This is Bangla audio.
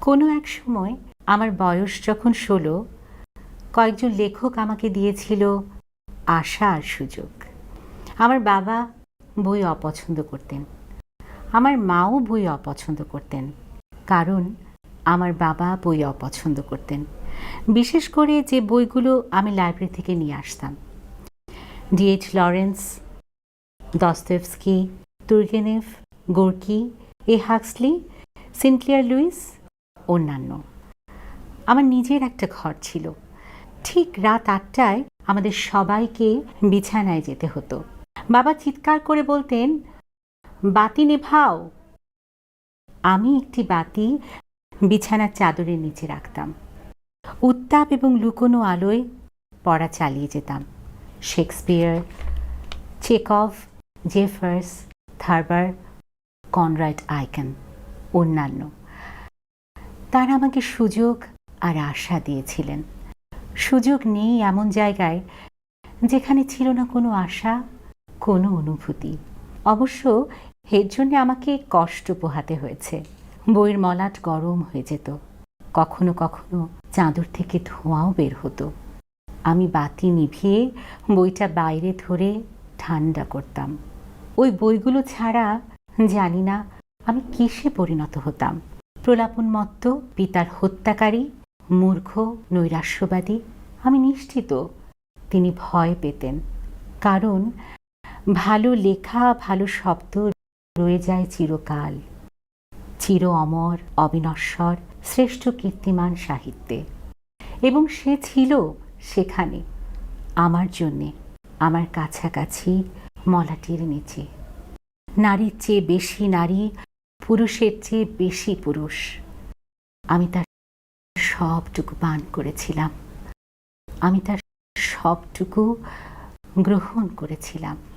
কোনো এক সময় আমার বয়স যখন ষোলো, কয়েকজন লেখক আমাকে দিয়েছিল আশা আর সুযোগ। আমার বাবা বই অপছন্দ করতেন। আমার মাও বই অপছন্দ করতেন। কারণ আমার বাবা বই অপছন্দ করতেন। বিশেষ করে যে বইগুলো আমি লাইব্রেরি থেকে নিয়ে আসতাম। DH Lawrence Dostoevsky Turgenev, Gorky, A Huxley Sinclair Lewis অন্যান্য। আমার নিজের একটা ঘর ছিল। ঠিক রাত আটটায় আমাদের সবাইকে বিছানায় যেতে হতো। বাবা চিৎকার করে বলতেন, বাতি নেভাও। আমি একটি বাতি বিছানার চাদরের নিচে রাখতাম। উত্তাপ এবং লুকোনো আলোয় পড়া চালিয়ে যেতাম। Shakespeare, Chekhov, Jeffers, Thurber, Conrad Aiken, অন্যান্য। তারা আমাকে সুযোগ আর আশা দিয়েছিলেন। সুযোগ নেই এমন জায়গায় যেখানে ছিল না কোনো আশা, কোনো অনুভূতি। অবশ্য এর জন্য আমাকে কষ্ট পোহাতে হয়েছে। বইয়ের মলাট গরম হয়ে যেত। কখনো কখনো চাদর থেকে ধোঁয়াও বের হতো। আমি বাতি নিভিয়ে বইটা বাইরে ধরে ঠান্ডা করতাম। ওই বইগুলো ছাড়া জানি না আমি কিসে পরিণত হতাম। প্রলাপন মত্ত, পিতার হত্যাকারী, মূর্খ, নৈরাশ্যবাদী। আমি নিশ্চিত তিনি ভয় পেতেন, কারণ ভালো লেখা, ভালো শব্দ রয়ে যায় চিরকাল। চির অমর, অবিনশ্বর, শ্রেষ্ঠ কীর্তিমান সাহিত্যে। এবং সে ছিল সেখানে, আমার জন্যে, আমার কাছাকাছি, মলাটির নিচে। নারীর চেয়ে বেশি নারী পুরুষের চেয়ে বেশি পুরুষ। আমি তার সবটুকু পান করেছিলাম। আমি তার সবটুকু গ্রহণ করেছিলাম।